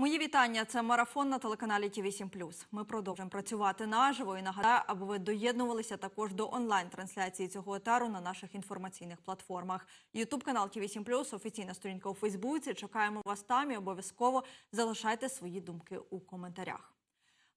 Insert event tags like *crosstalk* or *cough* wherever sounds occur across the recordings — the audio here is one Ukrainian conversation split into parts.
Мої вітання. Це марафон на телеканалі Ті 8 Ми продовжуємо працювати наживо і нагадаю, аби ви доєднувалися також до онлайн-трансляції цього етару на наших інформаційних платформах. Ютуб канал Ті 8 офіційна сторінка у Фейсбуці. Чекаємо вас там і обов'язково залишайте свої думки у коментарях.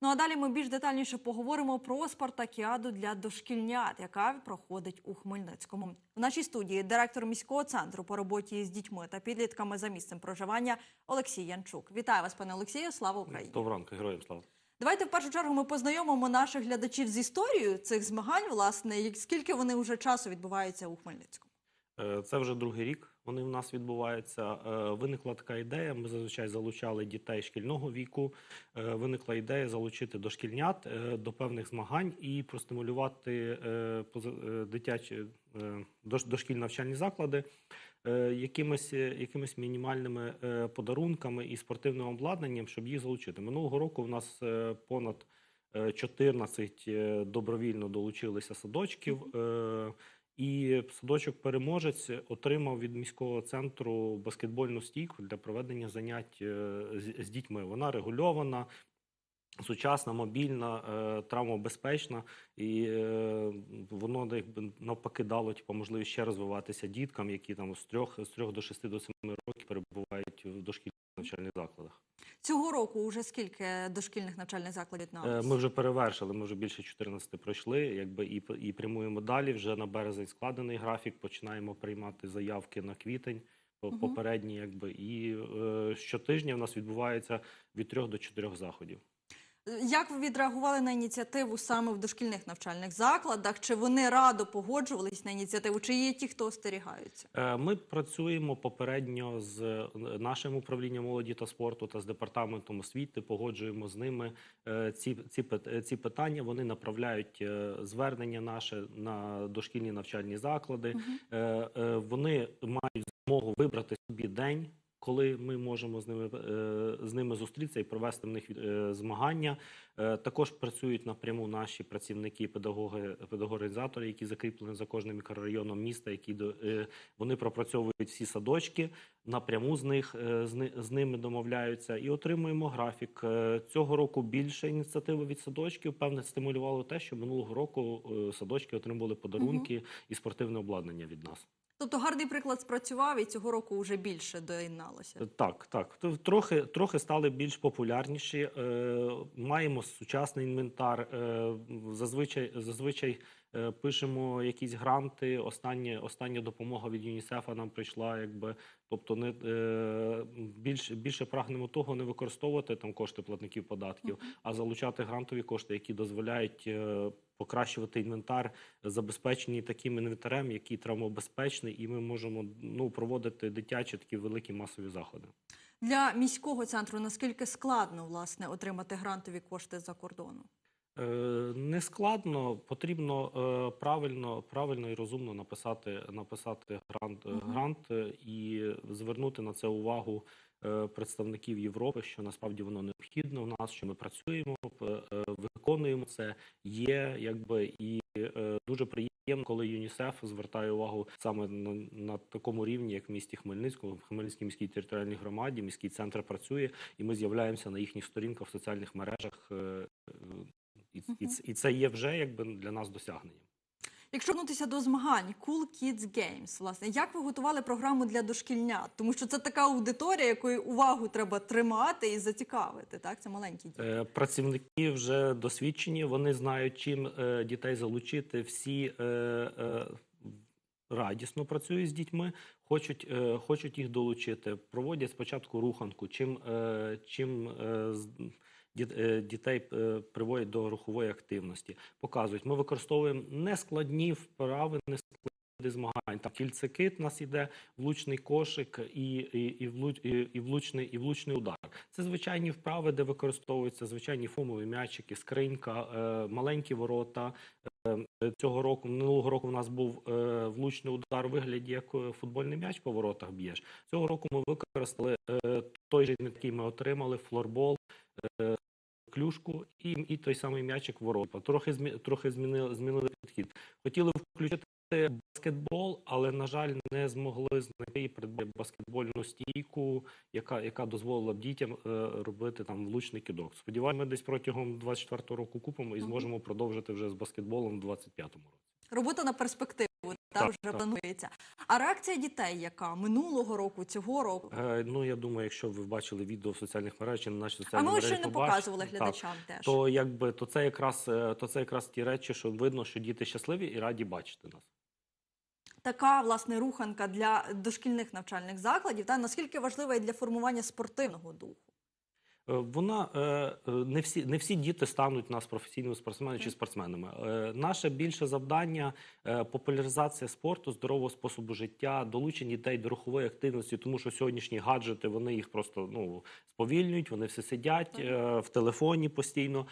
Ну а далі ми більш детальніше поговоримо про спартакіаду для дошкільнят, яка проходить у Хмельницькому. В нашій студії директор міського центру по роботі з дітьми та підлітками за місцем проживання Олексій Янчук. Вітаю вас, пане Олексію. Слава Україні! Доброго ранку, героям слава. Давайте в першу чергу ми познайомимо наших глядачів з історією цих змагань. Власне, скільки вони вже часу відбуваються у Хмельницькому. Е, Це вже другий рік. Вони в нас відбуваються. Е, Виникла така ідея. Ми зазвичай залучали дітей шкільного віку. Е, Виникла ідея залучити дошкільнят до певних змагань і простимулювати дитячі дошкільні навчальні заклади якимись, якимись мінімальними подарунками і спортивним обладнанням, щоб їх залучити. Минулого року в нас понад е, 14 е, добровільно долучилися садочків. І садочок переможець отримав від міського центру баскетбольну стійку для проведення занять е, з дітьми. Вона регульована. Сучасна, мобільна, е, травмобезпечна, і е, воно якби навпаки дало типу, можливість ще розвиватися діткам, які там з трьох з трьох до шести до семи років перебувають в дошкільних навчальних закладах. Цього року вже скільки дошкільних навчальних закладів на Е, Ми вже перевершили, ми вже більше 14 пройшли, якби і, і прямуємо далі. Вже на березень складений графік. Починаємо приймати заявки на квітень по- попередні, якби і е, щотижня в нас відбувається від трьох до чотирьох заходів. Як ви відреагували на ініціативу саме в дошкільних навчальних закладах? Чи вони радо погоджувались на ініціативу? Чи є ті, хто остерігаються? Е, Ми працюємо попередньо з е, нашим управлінням молоді та спорту та з департаментом освіти. Погоджуємо з ними е, ці, ці, ці питання. Вони направляють звернення наше на дошкільні навчальні заклади. Е, Вони мають змогу вибрати собі день. Коли ми можемо з ними е, з ними зустрітися і провести в них е, змагання, Е, також працюють напряму наші працівники, педагоги, педагогорганізатори, які закріплені за кожним мікрорайоном міста, які вони пропрацьовують всі садочки, напряму з них з, ними домовляються і отримуємо графік. Цього року більше ініціативи від садочків. Певне стимулювало те, що минулого року садочки отримували подарунки і спортивне обладнання від нас. Тобто гарний приклад спрацював, і цього року вже більше доєдналося. Так, так. Трохи, трохи стали більш популярніші. Е, маємо сучасний інвентар. Е, зазвичай, зазвичай е, пишемо якісь гранти. Остання, остання допомога від ЮНІСЕФа нам прийшла, якби. Тобто, не е, більше, більше прагнемо того не використовувати там кошти платників податків, а залучати грантові кошти, які дозволяють е, покращувати інвентар, забезпечені таким інвентарем, який травмобезпечний, і ми можемо ну проводити дитячі такі великі масові заходи. Для міського центру наскільки складно власне отримати грантові кошти за кордону? Е, Не складно, потрібно е, правильно, правильно і розумно написати, написати грант, Мгм. грант і звернути на це увагу представників Європи, що насправді воно необхідно в нас, що ми працюємо, виконуємо це. Є якби і дуже приємно, коли ЮНІСЕФ звертає увагу саме на, на такому рівні, як в місті Хмельницькому, в Хмельницькій міській територіальній громаді, міський центр працює, і ми з'являємося на їхніх сторінках в соціальних мережах. І, і, і це є вже якби для нас досягненням. Якщо вернутися до змагань Cool Kids Games, власне, як ви готували програму для дошкільнят? Тому що це така аудиторія, якої увагу треба тримати і зацікавити. Так, це маленькі діти. Е, Працівники вже досвідчені, вони знають, чим е, дітей залучити. Всі е, радісно працюють з дітьми, хочуть, хочуть їх долучити. Проводять спочатку руханку, чим, чим дітей е, приводять до рухової активності. Показують, ми використовуємо нескладні вправи, нескладні змагань. Там кільцекит у нас іде, влучний кошик і, і, і, влуч, і, і, влучний, і влучний удар. Це звичайні вправи, де використовуються звичайні фомові м'ячики, скринька, е, маленькі ворота. Е, Цього року, минулого року, у нас був е, влучний удар у вигляді, як футбольний м'яч по воротах б'єш. Цього року ми використали той же, який ми отримали, флорбол, клюшку і, і той самий м'ячик ворота. Трохи, змі, трохи змінили, змінили підхід. Хотіли включити баскетбол, але на жаль, не змогли знайти і придбати баскетбольну стійку, яка, яка дозволила б дітям е, робити там влучний кидок. Сподіваємося, ми десь протягом 24-го року купимо і зможемо продовжити вже з баскетболом в 25-му році. Робота на перспективу та вже так. планується. А реакція дітей, яка минулого року, цього року? Е, ну я думаю, якщо ви бачили відео в соціальних мережах чи на наші А ми ще не показували так, глядачам теж. то якби то це якраз е, то це якраз ті речі, що видно, що діти щасливі і раді бачити нас. Така власне руханка для дошкільних навчальних закладів. Та наскільки важлива і для формування спортивного духу? Е, Вона е, не всі не всі діти стануть у нас професійними спортсменами чи спортсменами. Е, Наше більше завдання популяризація спорту, здорового способу життя, долучення дітей до рухової активності, тому що сьогоднішні гаджети вони їх просто ну сповільнюють. Вони все сидять в телефоні постійно.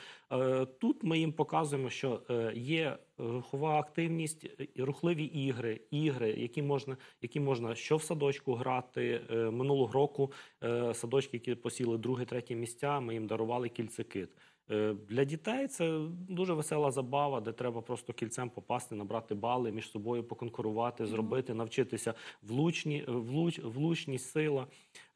Тут ми їм показуємо, що є рухова активність, рухливі ігри, ігри, які можна, які можна що в садочку грати Е, минулого року е, садочки, які посіли друге, третє місця, ми їм дарували кільцекит. Е, Для дітей це дуже весела забава, де треба просто кільцем попасти, набрати бали, між собою поконкурувати, зробити, навчитися влучні, влуч, влучність, сила.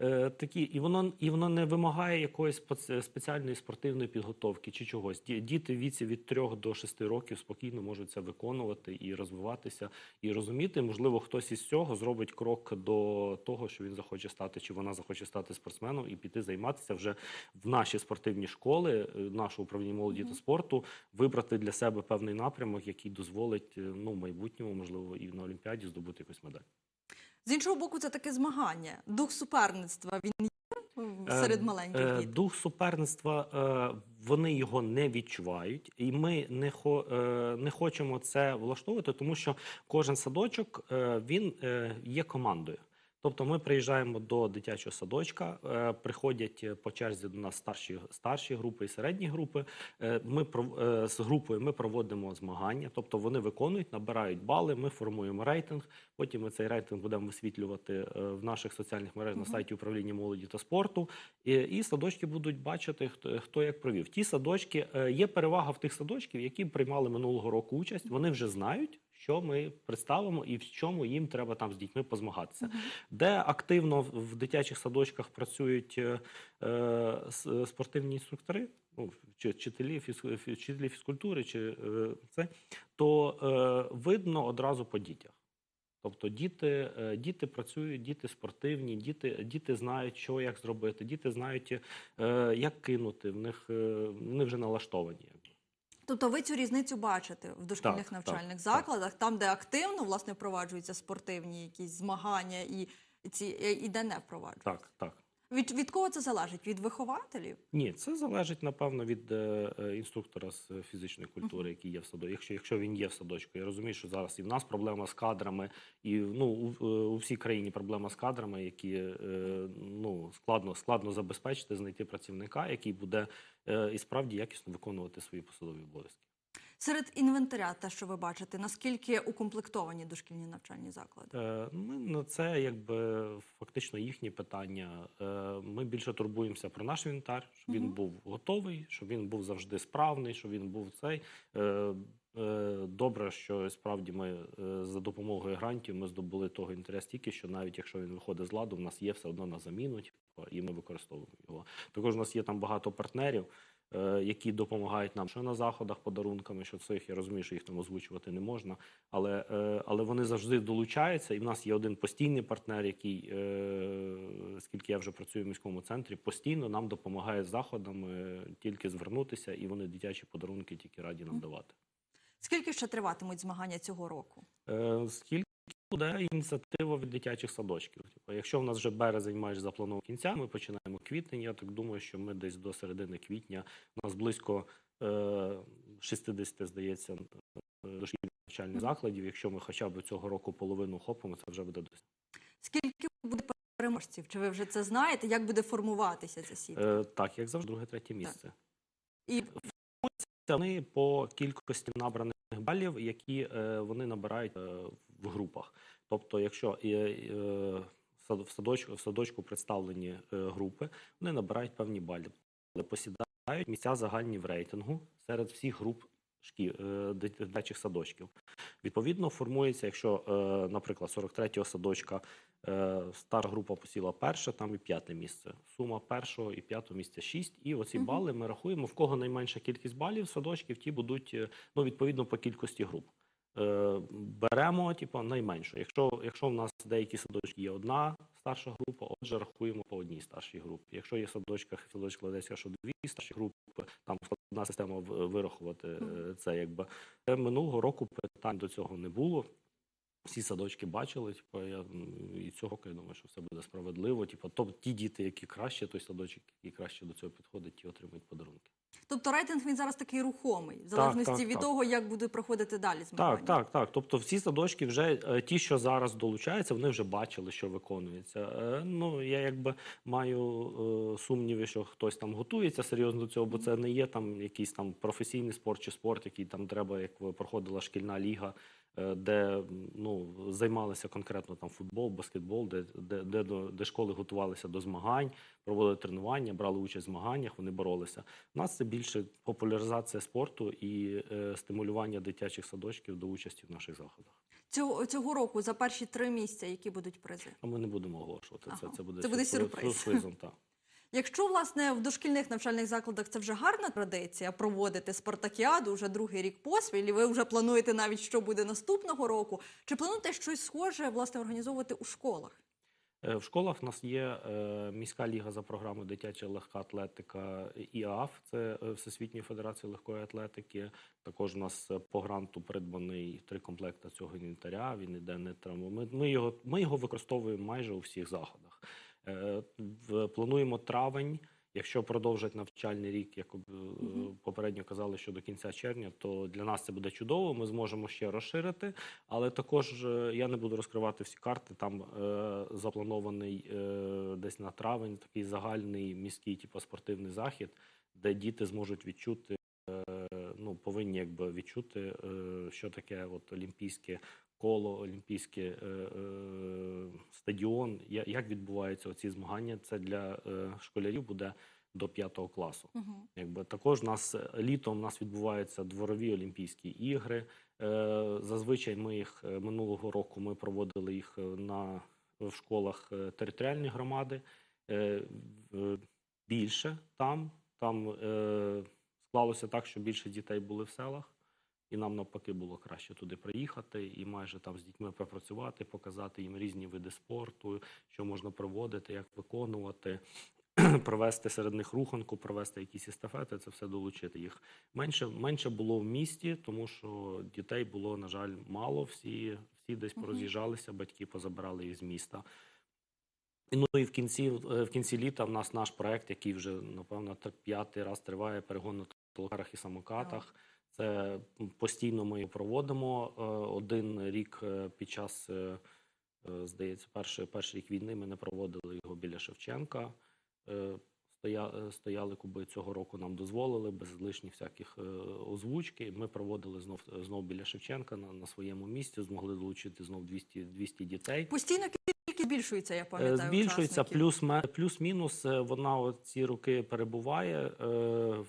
Е, Такі, і воно і воно не вимагає якоїсь спеціальної спортивної підготовки чи чогось. Ді- Діти в віці від 3 до 6 років спокійно можуть це виконувати і розвиватися, і розуміти. Можливо, хтось із цього зробить крок до того, що він захоче стати, чи вона захоче стати спортсменом і піти займатися вже в наші спортивні школи, е, наше управління молоді та спорту, вибрати для себе певний напрямок, який дозволить е, ну в майбутньому, можливо, і на Олімпіаді здобути якусь медаль. З іншого боку, це таке змагання. Дух суперництва він є Е, серед маленьких Е. Дух суперництва, е, вони його не відчувають, і ми не, хо, е, не хочемо це влаштовувати, тому що кожен садочок е, він е, є командою. Тобто ми приїжджаємо до дитячого садочка, е, приходять е, по черзі до нас старші, старші групи і середні групи. Е, Ми з групою ми проводимо змагання, тобто вони виконують, набирають бали. Ми формуємо рейтинг. Потім ми цей рейтинг будемо висвітлювати в наших соціальних мережах на сайті управління молоді та спорту. І, і садочки будуть бачити, хто, хто як провів. Ті садочки є перевага в тих садочків, які приймали минулого року участь. Вони вже знають, що ми представимо і в чому їм треба там з дітьми позмагатися. Де активно в дитячих садочках працюють е, е, спортивні інструктори, ну, чи вчителі, фіз, вчителі фізкультури, чи е, це, то е, видно одразу по дітях. Тобто діти, е, діти працюють, діти спортивні, діти, діти знають, що як зробити, діти знають, е, як кинути. В них вони вже налаштовані. Тобто ви цю різницю бачите в дошкільних Так, навчальних так, закладах, там, де активно власне впроваджуються спортивні якісь змагання і ці і де не впроваджуються. Так, так. Від, від кого це залежить? Від вихователів? Ні, це залежить напевно від е, е, інструктора з фізичної культури, який є в садочку. Якщо, якщо він є в садочку, я розумію, що зараз і в нас проблема з кадрами, і ну у, е, у всій країні проблема з кадрами, які е, ну складно складно забезпечити, знайти працівника, який буде е, і справді якісно виконувати свої посадові обов'язки. Серед інвентаря, те, що ви бачите, наскільки укомплектовані дошкільні навчальні заклади? Е, Ми на це якби фактично їхні питання. Е, Ми більше турбуємося про наш інвентар, щоб він був готовий, щоб він був завжди справний, щоб він був цей. Е, Добре, що справді ми за допомогою грантів ми здобули того інтерес тільки, що навіть якщо він виходить з ладу, в нас є все одно на заміну, типу, і ми використовуємо його. Також у нас є там багато партнерів, які допомагають нам що на заходах подарунками, що цих я розумію, що їх там озвучувати не можна, але, е, але вони завжди долучаються. І в нас є один постійний партнер, який, е, скільки я вже працюю в міському центрі, постійно нам допомагає з заходами тільки звернутися, і вони дитячі подарунки тільки раді нам давати. Скільки ще триватимуть змагання цього року? Е, Скільки буде ініціатива від дитячих садочків? Типу, якщо в нас вже березень майже запланований кінця, ми починаємо квітень. Я так думаю, що ми десь до середини квітня у нас близько е, 60, здається, е, дошкільних навчальних закладів. Якщо ми хоча б цього року половину хопимо, це вже буде досить. Скільки буде переможців? Чи ви вже це знаєте? Як буде формуватися ця сітка? Е, так, як завжди, друге, третє місце. І Це вони по кількості набраних балів, які е, вони набирають е, в групах. Тобто, якщо е, в садочку, в садочку представлені е, групи, вони набирають певні балі, але посідають місця загальні в рейтингу серед всіх груп шкі- е, дитячих садочків. Відповідно, формується, якщо, наприклад, 43-го садочка стара група посіла перше, там і п'яте місце. Сума першого і п'ятого місця 6. І оці Мгм. бали ми рахуємо. В кого найменша кількість балів садочків, ті будуть ну, відповідно по кількості груп. Е, Беремо типу, найменшу. Якщо, якщо в нас деякі садочки є одна старша група, отже, рахуємо по одній старшій групі. Якщо є садочках садочка Одеська, що дві старші групи, там складна система вирахувати е, це якби. Е, Минулого року питань до цього не було. Всі садочки бачили, типу, я і цього року я думаю, що все буде справедливо. Типу, тобто ті діти, які краще, той садочок, який краще до цього підходить, ті отримують подарунки. Тобто рейтинг він зараз такий рухомий, в залежності так, від так. того, як буде проходити далі змагання. Так, так, так. Тобто всі садочки вже е, ті, що зараз долучаються, вони вже бачили, що виконується. Е, Ну я якби маю е, сумніви, що хтось там готується серйозно до цього, бо це не є там якийсь там професійний спорт чи спорт, який там треба, як проходила шкільна ліга. Е, Де ну займалися конкретно там футбол, баскетбол, де, де, де, до- де школи готувалися до змагань, проводили тренування, брали участь в змаганнях, вони боролися. У нас це більше популяризація спорту і е, стимулювання дитячих садочків до участі в наших заходах. Цього, цього року за перші три місця, які будуть призи. А ми не будемо оголошувати це. Ага. Це буде Це буде сюрприз- сюрприз. сюрпризом. Так. Якщо власне в дошкільних навчальних закладах це вже гарна традиція проводити спартакіаду вже другий рік поспіль, і ви вже плануєте навіть, що буде наступного року. Чи плануєте щось схоже власне організовувати у школах? Е, В школах в нас є е, міська ліга за програмою дитяча легка атлетика ІАФ, це е, Всесвітньої федерації легкої атлетики. Також у нас по гранту придбаний три комплекти цього інвентаря. Він іде не травмо. Ми, ми його ми його використовуємо майже у всіх заходах. Е, Плануємо травень. Якщо продовжать навчальний рік, як е, попередньо казали, що до кінця червня, то для нас це буде чудово. Ми зможемо ще розширити. Але також е, я не буду розкривати всі карти. Там е, запланований е, десь на травень такий загальний міський, типу, спортивний захід, де діти зможуть відчути, ну повинні якби відчути, що таке от олімпійське коло, олімпійський е, стадіон. Як відбуваються ці змагання? Це для е, школярів буде до п'ятого класу. Угу. Якби також нас літом у нас відбуваються дворові Олімпійські ігри. Е, Зазвичай ми їх минулого року ми проводили їх на в школах територіальної громади. Більше там. Там склалося так, що більше дітей були в селах, і нам навпаки було краще туди приїхати і майже там з дітьми попрацювати, показати їм різні види спорту, що можна проводити, як виконувати *clears throat* провести серед них руханку, провести якісь естафети, це все долучити їх. Менше, менше було в місті, тому що дітей було, на жаль, мало. Всі, всі десь пороз'їжджалися, батьки позабирали їх з міста. Ну і в кінці, е, в кінці літа в нас наш проект, який вже, напевно, так п'ятий раз триває перегон на толкарах і самокатах. Це постійно ми проводимо. Е, Один рік е, під час, е, здається, перший, перший рік війни ми не проводили його біля Шевченка. Стоя, стояли куби цього року нам дозволили без лишніх всяких озвучки. Ми проводили знов знов біля Шевченка на, на своєму місці. Змогли долучити знов 200, 200 дітей. Постійно кількість збільшується, я Е, пам'ятаю. Збільшується плюс-мінус. плюс-мінус. е, Вона от ці роки перебуває в,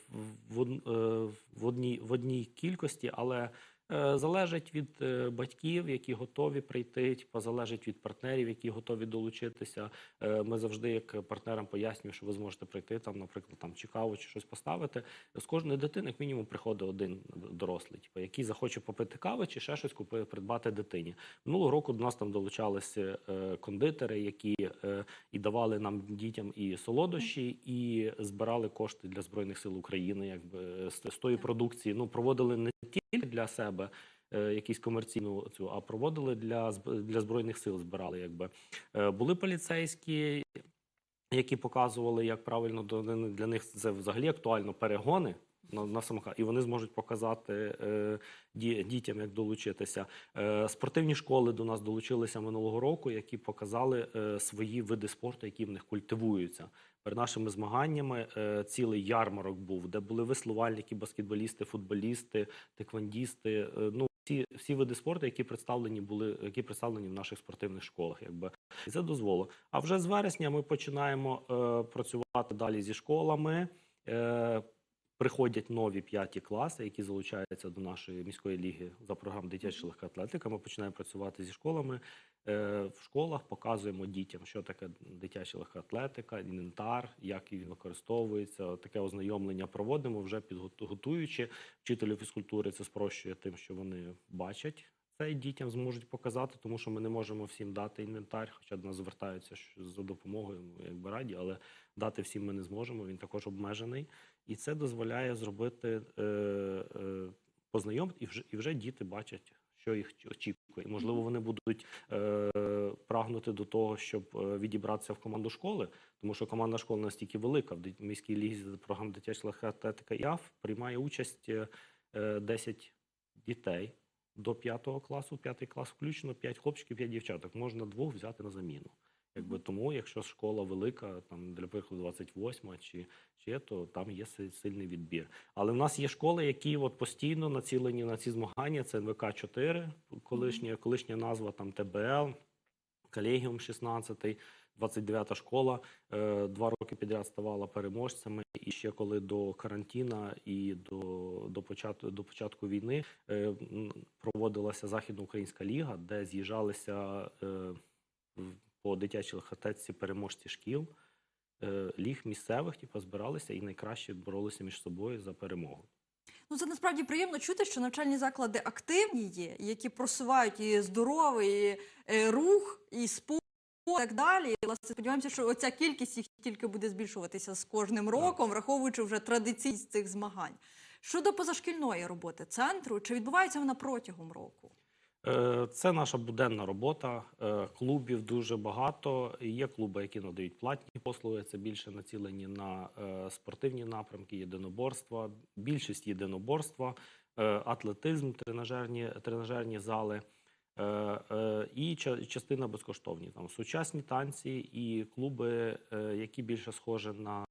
в, е, в одній в одній кількості, але е, залежить від е, батьків, які готові прийти, типу, залежить від партнерів, які готові долучитися. Е, Ми завжди, як партнерам, пояснюємо, що ви зможете прийти там, наприклад, там чи каву, чи щось поставити. З кожної дитини, як мінімум, приходить один дорослий, типу, який захоче попити кави чи ще щось купити, придбати дитині. Минулого року до нас там долучалися е, кондитери, які е, і давали нам дітям і солодощі, і збирали кошти для збройних сил України, якби е, з, тої продукції. Ну проводили не тільки для себе. е, Якісь комерційну цю, а проводили для для збройних сил. Збирали, якби Е, були поліцейські, які показували, як правильно до для них це взагалі актуально перегони на, на самокат, і вони зможуть показати е, ді, дітям, як долучитися. Е, спортивні школи до нас долучилися минулого року, які показали е, свої види спорту, які в них культивуються. Перед нашими змаганнями е, цілий ярмарок був, де були веслувальники, баскетболісти, футболісти, теквандісти. е, ну всі, всі види спорту, які представлені були, які представлені в наших спортивних школах, якби це дозволило. А вже з вересня ми починаємо е, працювати далі зі школами. Е, приходять нові п'яті класи, які залучаються до нашої міської ліги за програмою дитяча легка атлетика. Ми починаємо працювати зі школами. Е, В школах показуємо дітям, що таке дитяча легка атлетика, інвентар, як він використовується. Таке ознайомлення проводимо вже підготуючи вчителю фізкультури. Це спрощує тим, що вони бачать це і дітям зможуть показати, тому що ми не можемо всім дати інвентар, хоча до нас звертаються за допомогою, ми якби раді, але дати всім ми не зможемо. Він також обмежений, і це дозволяє зробити е, е, познайомити, і вже і вже діти бачать, що їх очікує. Можливо, вони будуть е, прагнути до того, щоб е, відібратися в команду школи, тому що команда школи настільки велика в міській лізі програм дитяча атлетика і АФ приймає участь е, е, 10 дітей до п'ятого класу, п'ятий клас включно, 5 хлопчиків, 5 дівчаток. Можна двох взяти на заміну. Якби тому, якщо школа велика, там для прикладу 28 чи, чи то там є сильний відбір. Але в нас є школи, які от постійно націлені на ці змагання. Це НВК 4 колишня, колишня назва там ТБЛ, Колегіум 16, 29 школа. Е, Два роки підряд ставала переможцями. І ще коли до карантина і до, до, початку, до початку війни е, проводилася Західноукраїнська ліга, де з'їжджалися е, по дитячій легкоатлетиці переможці шкіл, е, ліг місцевих, типу, збиралися і найкраще боролися між собою за перемогу. Ну, це насправді приємно чути, що навчальні заклади активні є, які просувають і здоровий і, е, рух, і спорт. І так далі, і власне сподіваємося, що оця кількість їх тільки буде збільшуватися з кожним роком, враховуючи вже традиційність цих змагань. Щодо позашкільної роботи центру, чи відбувається вона протягом року? Е, Це наша буденна робота. Е, Клубів дуже багато. Є клуби, які надають платні послуги. Це більше націлені на е, спортивні напрямки, єдиноборства, більшість єдиноборства, атлетизм, тренажерні, тренажерні зали. І ча- частина безкоштовні там сучасні танці і клуби, які більше схожі на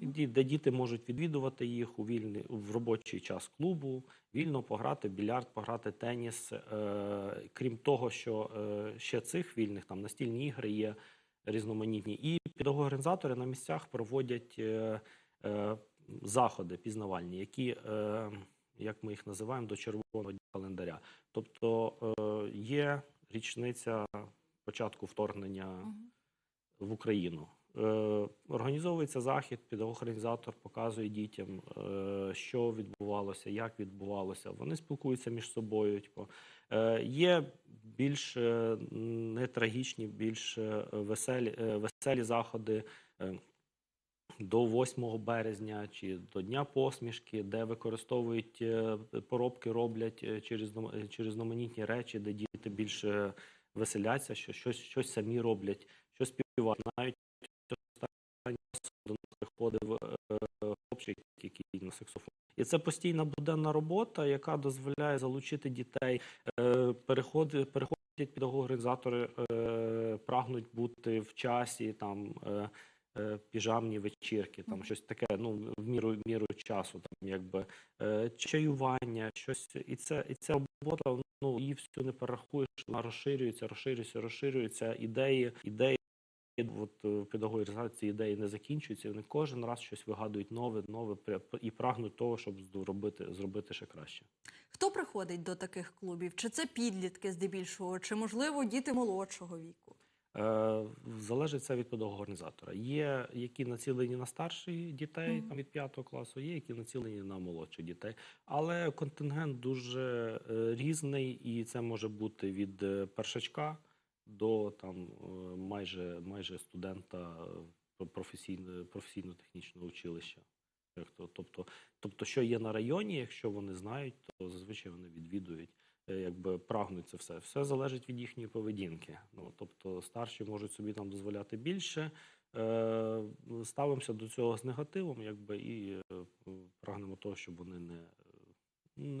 де діти можуть відвідувати їх у вільний в робочий час клубу, вільно пограти більярд, пограти теніс. Е, крім того, що е, ще цих вільних там настільні ігри є різноманітні, і педагоги-організатори на місцях проводять е, е, заходи пізнавальні, які, е, як ми їх називаємо, до червоного календаря. Тобто е, є річниця початку вторгнення в Україну. Е, Організовується захід, педагог-організатор показує дітям, е, що відбувалося, як відбувалося. Вони спілкуються між собою. Типу. Е, Є більш не трагічні, більш веселі, веселі заходи. До 8 березня чи до Дня посмішки, де використовують поробки, роблять через через різноманітні речі, де діти більше веселяться, що щось, щось самі роблять, щось співають. Навіть останнім часом до нас приходив е, хлопчик, який на саксофон. І це постійна буденна робота, яка дозволяє залучити дітей. Е, переходять педагоги-організатори, е, прагнуть бути в часі, там піжамні вечірки, там щось таке, ну в міру в міру часу, там якби чаювання, щось, і це і ця робота, ну її всю не перерахуєш, вона розширюється, розширюється, розширюється. Ідеї, ідеї. От е, педагоги ідеї не закінчуються. Вони кожен раз щось вигадують нове, нове і прагнуть того, щоб зробити, зробити ще краще. Хто приходить до таких клубів? Чи це підлітки здебільшого, чи можливо діти молодшого віку? Е, залежить це від педагога-організатора. Є які націлені на старших дітей Мгм. там, від 5 класу, є які націлені на молодших дітей. Але контингент дуже е, різний, і це може бути від першачка до там е, майже, майже студента е, професійно, професійно-технічного училища. Тобто, тобто, що є на районі, якщо вони знають, то зазвичай вони відвідують е, якби прагнуть це все. Все залежить від їхньої поведінки. Ну тобто старші можуть собі там дозволяти більше. Ставимося до цього з негативом, якби і прагнемо того, щоб вони не,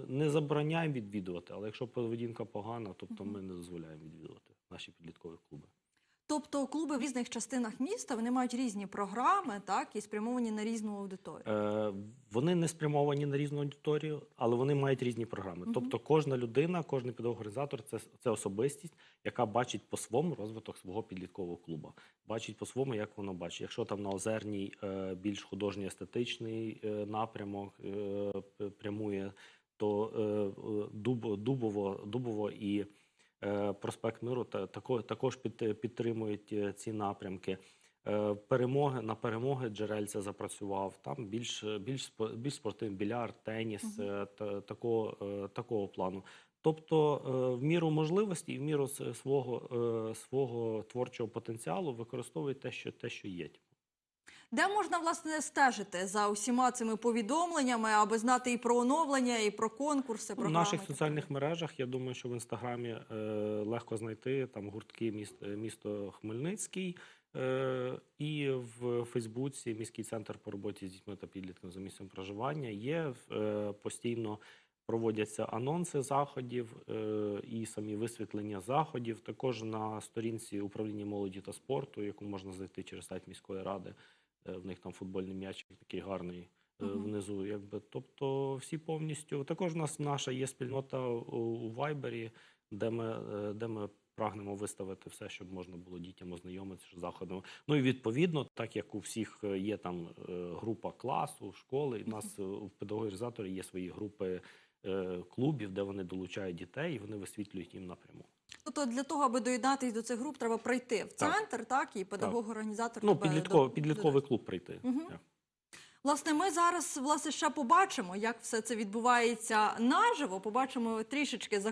не забороняємо відвідувати, але якщо поведінка погана, тобто ми не дозволяємо відвідувати наші підліткові клуби. Тобто клуби в різних частинах міста вони мають різні програми, так і спрямовані на різну аудиторію. Е, Вони не спрямовані на різну аудиторію, але вони мають різні програми. Мгм. Тобто, кожна людина, кожен педагог-організатор це, це особистість, яка бачить по-своєму розвиток свого підліткового клубу. Бачить по-своєму, як воно бачить. Якщо там на Озерній е, більш художньо естетичний е, напрямок е, прямує, то е, е, Дуб, Дубово, Дубово і проспект Миру та, тако- також під, підтримують е, ці напрямки. Е, Перемоги на перемоги джерельця запрацював. Там більш більш більш спортивний більярд, теніс е, та, такого, е, такого плану. Тобто, е, в міру можливості і в міру свого, е, свого творчого потенціалу використовують те, що те, що є. Де можна власне стежити за усіма цими повідомленнями, аби знати і про оновлення, і про конкурси, програми? наших соціальних мережах я думаю, що в інстаграмі е, легко знайти там гуртки міст, місто Хмельницький. Е, і в Фейсбуці міський центр по роботі з дітьми та підлітками за місцем проживання є е, постійно. Проводяться анонси заходів е, і самі висвітлення заходів. Також на сторінці управління молоді та спорту, яку можна знайти через сайт міської ради. Е, в них там футбольний м'ячик такий гарний е, Мгм. внизу. Якби тобто всі повністю. Також у нас наша є спільнота у, у Вайбері, де ми, е, де ми прагнемо виставити все, щоб можна було дітям ознайомитися з заходами. Ну і відповідно, так як у всіх є там група класу, школи, і в нас е, у педагогізаторі є свої групи клубів, де вони долучають дітей і вони висвітлюють їм напряму. Тобто для того, аби доєднатися до цих груп, треба прийти в центр, так, і педагог-організатор Ну, підлітковий, до- підлітковий клуб прийти. Угу. Так. Власне, ми зараз власне ще побачимо, як все це відбувається наживо. Побачимо трішечки за